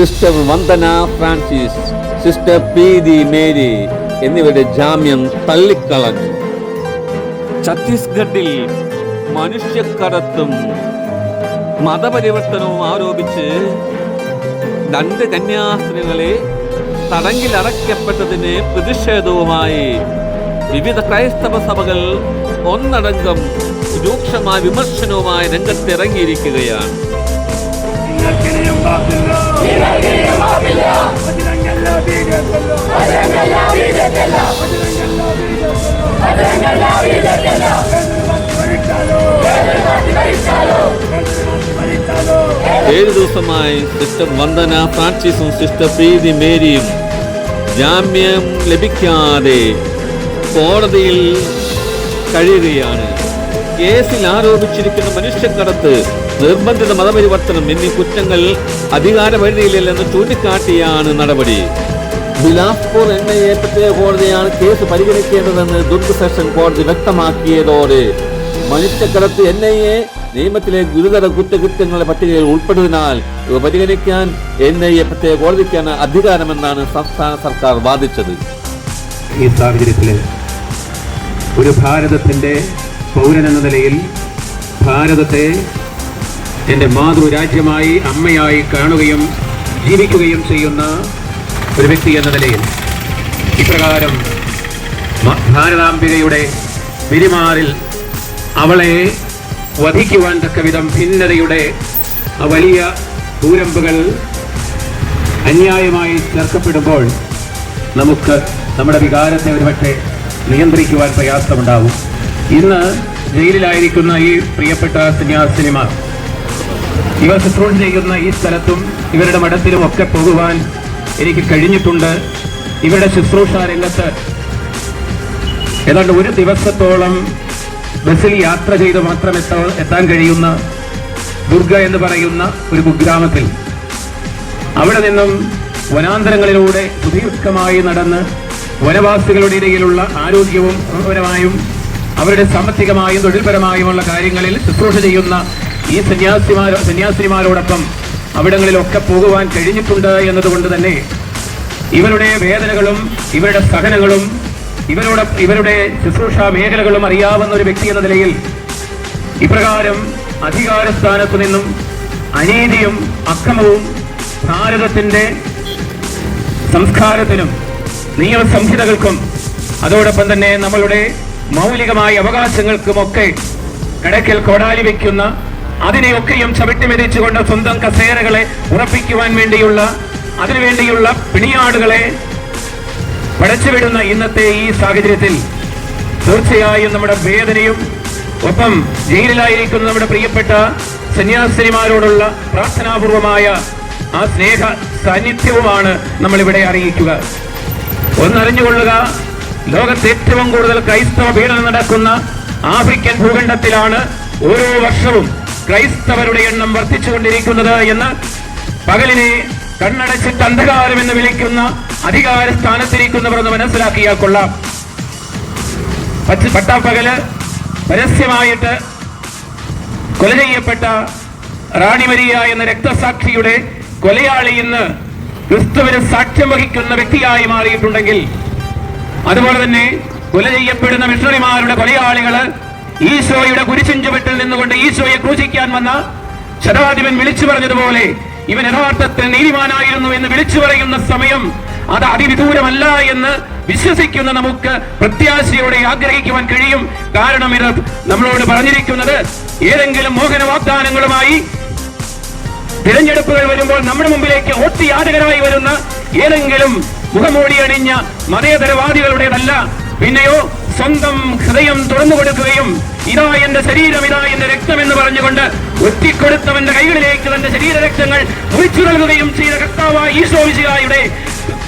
Sister Vandana Francis sister P D Mary എന്നിവരുടെ ജാമ്യം തള്ളിക്കളഞ്ഞു. ഛത്തീസ്ഗഡിൽ മനുഷ്യക്കടത്തും മതപരിവർത്തനവും ആരോപിച്ച് രണ്ട് കന്യാസ്ത്രീകളെ തടങ്കിലടയ്ക്കപ്പെട്ടതിന് പ്രതിഷേധവുമായി വിവിധ ക്രൈസ്തവ സഭകൾ ഒന്നടങ്കം രൂക്ഷമായ വിമർശനവുമായി രംഗത്തിറങ്ങിയിരിക്കുകയാണ്. ഏഴ് ദിവസമായി സിസ്റ്റർ വന്ദന ഫ്രാൻസിസും സിസ്റ്റർ പ്രീതി മേരിയും ജാമ്യം ലഭിക്കാതെ കോടതിയിൽ കഴിയുകയാണ്. കേസിൽ ആരോപിച്ചിരിക്കുന്ന മനുഷ്യക്കടത്ത് നിർബന്ധിത മതപരിവർത്തനം എന്നീ കുറ്റങ്ങൾ അധികാര പരിധിയിലില്ലെന്ന് ചൂണ്ടിക്കാട്ടിയാണ് നടപടി. ബിലാസ്പൂർ എൻ ഐ എ പ്രത്യേക കോടതിയാണ് കേസ് പരിഗണിക്കേണ്ടതെന്ന് ദുർഗ് സെഷൻ കോടതി വ്യക്തമാക്കിയതോടെ മനുഷ്യക്കടത്ത് എൻ ഐ എ നിയമത്തിലെ ഗുരുതര കുറ്റകൃത്യങ്ങളുടെ പട്ടികയിൽ ഉൾപ്പെടുന്നതിനാൽ ഇവ പരിഗണിക്കാൻ എൻ ഐ എ പ്രത്യേക കോടതിക്കാണ് അധികാരമെന്നാണ് സംസ്ഥാന സർക്കാർ വാദിച്ചത്. ഈ സാഹചര്യത്തിൽ ഒരു ഭാരതത്തിന്റെ പൗരൻ എന്ന നിലയിൽ ഭാരതത്തെ എന്റെ മാതൃരാജ്യമായി അമ്മയായി കാണുകയും ജീവിക്കുകയും ചെയ്യുന്ന ഒരു വ്യക്തി എന്ന നിലയിൽ ഇപ്രകാരം ഭാരതാംബികയുടെ പെരുമാറിൽ അവളെ വധിക്കുവാൻ തക്കവിധം ഭിന്നതയുടെ വലിയ കൂരമ്പുകൾ അന്യായമായി ചേർക്കപ്പെടുമ്പോൾ നമുക്ക് നമ്മുടെ വികാരത്തെ ഒരുപക്ഷെ നിയന്ത്രിക്കുവാൻ പ്രയാസമുണ്ടാവും. ഇന്ന് ജയിലിലായിരിക്കുന്ന ഈ പ്രിയപ്പെട്ട സന്യാസിനിമാർ. ഇവർ ശുശ്രൂഷ ചെയ്യുന്ന ഈ സ്ഥലത്തും ഇവരുടെ മഠത്തിലും ഒക്കെ പോകുവാൻ എനിക്ക് കഴിഞ്ഞിട്ടുണ്ട്. ഇവരുടെ ശുശ്രൂഷ രംഗത്ത് ഏതാണ്ട് ഒരു ദിവസത്തോളം ബസ്സിൽ യാത്ര ചെയ്ത് മാത്രം എത്താ എത്താൻ കഴിയുന്ന ദുർഗ എന്ന് പറയുന്ന ഒരു കുഗ്രാമത്തിൽ. അവിടെ നിന്നും വനാന്തരങ്ങളിലൂടെ സുദീർഘമായി നടന്ന് വനവാസികളുടെ ഇടയിലുള്ള ആരോഗ്യവും പരമായും അവരുടെ സാമ്പത്തികമായും തൊഴിൽപരമായുമുള്ള കാര്യങ്ങളിൽ ശുശ്രൂഷ ചെയ്യുന്ന ഈ സന്യാസിമാരോ സന്യാസിനിമാരോടൊപ്പം അവിടങ്ങളിലൊക്കെ പോകുവാൻ കഴിഞ്ഞിട്ടുണ്ട് എന്നതുകൊണ്ട് തന്നെ ഇവരുടെ വേദനകളും ഇവരുടെ സഹനങ്ങളും ഇവരോട് ഇവരുടെ ശുശ്രൂഷ മേഖലകളും അറിയാവുന്ന ഒരു വ്യക്തി എന്ന നിലയിൽ ഇപ്രകാരം അധികാര സ്ഥാനത്തു നിന്നും അനീതിയും അക്രമവും ഭാരതത്തിന്റെ സംസ്കാരത്തിനും നിയമസംഹിതകൾക്കും അതോടൊപ്പം തന്നെ നമ്മളുടെ മൗലികമായ അവകാശങ്ങൾക്കുമൊക്കെ കിടക്കൽ കോടാലി വയ്ക്കുന്ന അതിനെയൊക്കെയും ചവിട്ടി മെതിച്ചുകൊണ്ട് സ്വന്തം കസേരകളെ ഉറപ്പിക്കുവാൻ വേണ്ടിയുള്ള അതിനുവേണ്ടിയുള്ള പിണിയാടുകളെ പടച്ചുവിടുന്ന ഇന്നത്തെ ഈ സാഹചര്യത്തിൽ തീർച്ചയായും നമ്മുടെ വേദനയും ഒപ്പം ജയിലിലായിരിക്കുന്ന നമ്മുടെ പ്രിയപ്പെട്ട സന്യാസിനിമാരോടുള്ള പ്രാർത്ഥനാപൂർവമായ ആ സ്നേഹ സാന്നിധ്യവുമാണ് നമ്മളിവിടെ അറിയിക്കുക. ഒന്നറിഞ്ഞുകൊള്ളുക ലോകത്ത് ഏറ്റവും കൂടുതൽ ക്രൈസ്തവ പീഡനം നടക്കുന്ന ആഫ്രിക്കൻ ഭൂഖണ്ഡത്തിലാണ് ഓരോ വർഷവും ക്രൈസ്തവരുടെ എണ്ണം വർദ്ധിച്ചുകൊണ്ടിരിക്കുന്നത് എന്ന് പകലിനെ കണ്ണടച്ചിട്ട് അന്ധകാരം എന്ന് വിളിക്കുന്ന അധികാര സ്ഥാനത്തിരിക്കുന്നവർ എന്ന് മനസ്സിലാക്കിയാൽ കൊള്ളാം. പട്ടാപ്പകൽ പരസ്യമായിട്ട് കൊല ചെയ്യപ്പെട്ട റാണി മരിയ എന്ന രക്തസാക്ഷിയുടെ കൊലയാളി ഇന്ന് ക്രിസ്തുവിന് സാക്ഷ്യം വഹിക്കുന്ന വ്യക്തിയായി മാറിയിട്ടുണ്ടെങ്കിൽ അതുപോലെ തന്നെ കൊല ചെയ്യപ്പെടുന്ന മിഷണറിമാരുടെ കൊലയാളികൾ ഈശോയുടെ കുരിശിഞ്ചുവെട്ടിൽ നിന്നുകൊണ്ട് ഈശോയെ ക്രൂശിക്കാൻ വന്ന ശതാധിപൻ വിളിച്ചു പറഞ്ഞതുപോലെ ഇവൻ യഥാർത്ഥത്തിൽ നീതിമാനായിരുന്നു എന്ന് വിളിച്ചു പറയുന്ന സമയം അത് അതിവിദൂരമല്ല എന്ന് വിശ്വസിക്കുന്ന നമുക്ക് പ്രത്യാശയോടെ ആഗ്രഹിക്കുവാൻ കഴിയും. കാരണം ഇത് നമ്മളോട് പറഞ്ഞിരിക്കുന്നത് ഏതെങ്കിലും മോഹന വാഗ്ദാനങ്ങളുമായി തിരഞ്ഞെടുപ്പുകൾ വരുമ്പോൾ നമ്മുടെ മുമ്പിലേക്ക് ഒത്തിയാതകരായി വരുന്ന ഏതെങ്കിലും മുഖമൂടി അണിഞ്ഞ മതേതരവാദികളുടേതല്ല. പിന്നെയോ സ്വന്തം ഹൃദയം തുറന്നു കൊടുക്കുകയും ഇതാ എന്റെ ശരീരം ഇതാ എന്റെ രക്തം എന്ന് പറഞ്ഞുകൊണ്ട് ഒറ്റിക്കൊടുത്തവന്റെ കൈകളിലേക്ക് തന്റെ ശരീരരക്തങ്ങൾ മുറിച്ചു നൽകുകയും ചെയ്ത കർത്താവായ ഈശോ വിശിഹായുടെ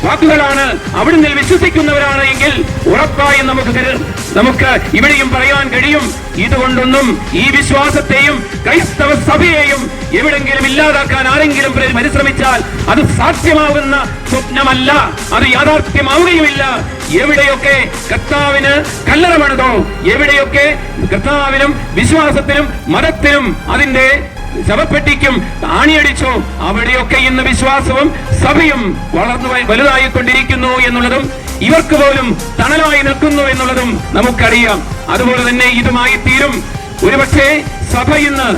വാക്കുകളാണ് അവിടുന്ന് വിശ്വസിക്കുന്നവരാണ് എങ്കിൽ ഉറപ്പായും നമുക്ക് നമുക്ക് ഇവിടെയും പറയാൻ കഴിയും. ഇതുകൊണ്ടൊന്നും ഈ വിശ്വാസത്തെയും ക്രൈസ്തവ സഭയെയും എവിടെങ്കിലും ഇല്ലാതാക്കാൻ ആരെങ്കിലും പരിശ്രമിച്ചാൽ അത് സാധ്യമാകുന്ന സ്വപ്നമല്ല. അത് യാഥാർത്ഥ്യമാവുകയുമില്ല. എവിടെയൊക്കെ കർത്താവിന് കല്ലറ പണിതോ എവിടെയൊക്കെ കർത്താവിനും വിശ്വാസത്തിനും മതത്തിനും അതിന്റെ ശവപ്പെട്ടിക്കും ആണിയടിച്ചു അവിടെയൊക്കെ ഇന്ന് വിശ്വാസവും സഭയും വളർന്നു വലുതായിക്കൊണ്ടിരിക്കുന്നു എന്നുള്ളതും ഇവർക്ക് പോലും തണലായി നിൽക്കുന്നു എന്നുള്ളതും നമുക്കറിയാം. അതുപോലെ തന്നെ ഇതുമായി തീരും. ഒരുപക്ഷെ സഭ ഇന്ന്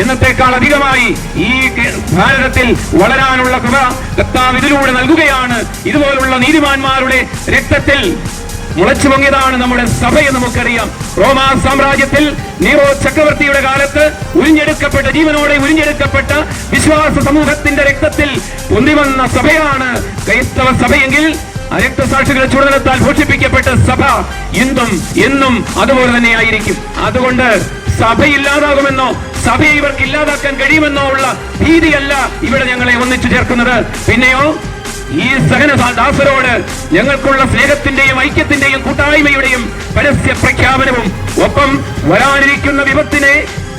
എന്നത്തേക്കാൾ അധികമായി ഈ ഭാരതത്തിൽ വളരാനുള്ള കൃപ കർത്താവ് ഇതിലൂടെ നൽകുകയാണ്. ഇതുപോലുള്ള നീതിമാന്മാരുടെ രക്തത്തിൽ മുളച്ചു പൊങ്ങിയതാണ് നമ്മുടെ സഭയെ നമുക്കറിയാം. റോമാ സാമ്രാജ്യത്തിൽ നീറോ ചക്രവർത്തിയുടെ കാലത്ത് ഉരിഞ്ഞെടുക്കപ്പെട്ട ജീവനോടെ ഉരിഞ്ഞെടുക്കപ്പെട്ട വിശ്വാസ സമൂഹത്തിന്റെ രക്തത്തിൽ പൊന്തിവന്ന സഭയാണ് ക്രൈസ്തവ സഭയെങ്കിൽ രക്തസാക്ഷികളെ ചുടലത്താൽ ഭൂഷിപ്പിക്കപ്പെട്ട സഭ ഇന്നും എന്നും അതുപോലെ തന്നെ ആയിരിക്കും. അതുകൊണ്ട് സഭ ഇല്ലാതാകുമെന്നോ സഭയെ ഇവർക്ക് ഇല്ലാതാക്കാൻ കഴിയുമെന്നോ ഉള്ള ഭീതിയല്ല ഇവിടെ ഞങ്ങളെ ഒന്നിച്ചു ചേർക്കുന്നത്. പിന്നെയോ ഈ സഹന ദാസരോട് ഞങ്ങൾക്കുള്ള സ്നേഹത്തിന്റെയും ഐക്യത്തിന്റെയും കൂട്ടായ്മയുടെയും പരസ്യ പ്രഖ്യാപനവും ഒപ്പം വരാനിരിക്കുന്ന വിപത്തിനെ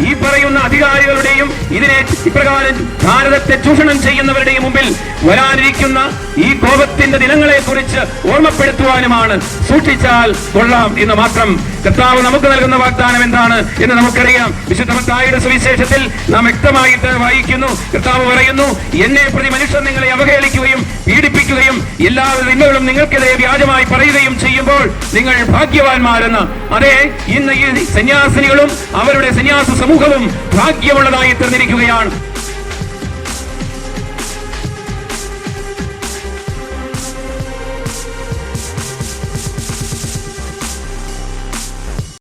ഈ പറയുന്ന അധികാരികളുടെയും ഇതിനെ ഇപ്രകാരം ഭാരതത്തെ ചൂഷണം ചെയ്യുന്നവരുടെയും മുമ്പിൽ വരാനിരിക്കുന്ന ഈ കോപത്തിന്റെ ദിനങ്ങളെ കുറിച്ച് ഓർമ്മപ്പെടുത്തുവാനുമാണ് സൂക്ഷിച്ചാൽ കൊള്ളാം എന്ന് മാത്രം കർത്താവ് നമുക്ക് നൽകുന്ന വാഗ്ദാനം എന്താണ് എന്ന് നമുക്കറിയാം. വിശുദ്ധ മത്തായിയുടെ സുവിശേഷത്തിൽ നാം വ്യക്തമായിട്ട് വായിക്കുന്നു. കർത്താവ് പറയുന്നു എന്നെ പ്രതി മനുഷ്യർ നിങ്ങളെ അവഹേളിക്കുകയും പീഡിപ്പിക്കുകയും എല്ലാ നിങ്ങളും നിങ്ങൾക്കെതിരെ വ്യാജമായി പറയുകയും ചെയ്യുമ്പോൾ നിങ്ങൾ ഭാഗ്യവാന്മാരെന്ന്. അതെ ഇന്ന് ഈ സന്യാസിനികളും അവരുടെ സന്യാസ സമൂഹവും ഭാഗ്യമുള്ളതായി തീർന്നിരിക്കുകയാണ്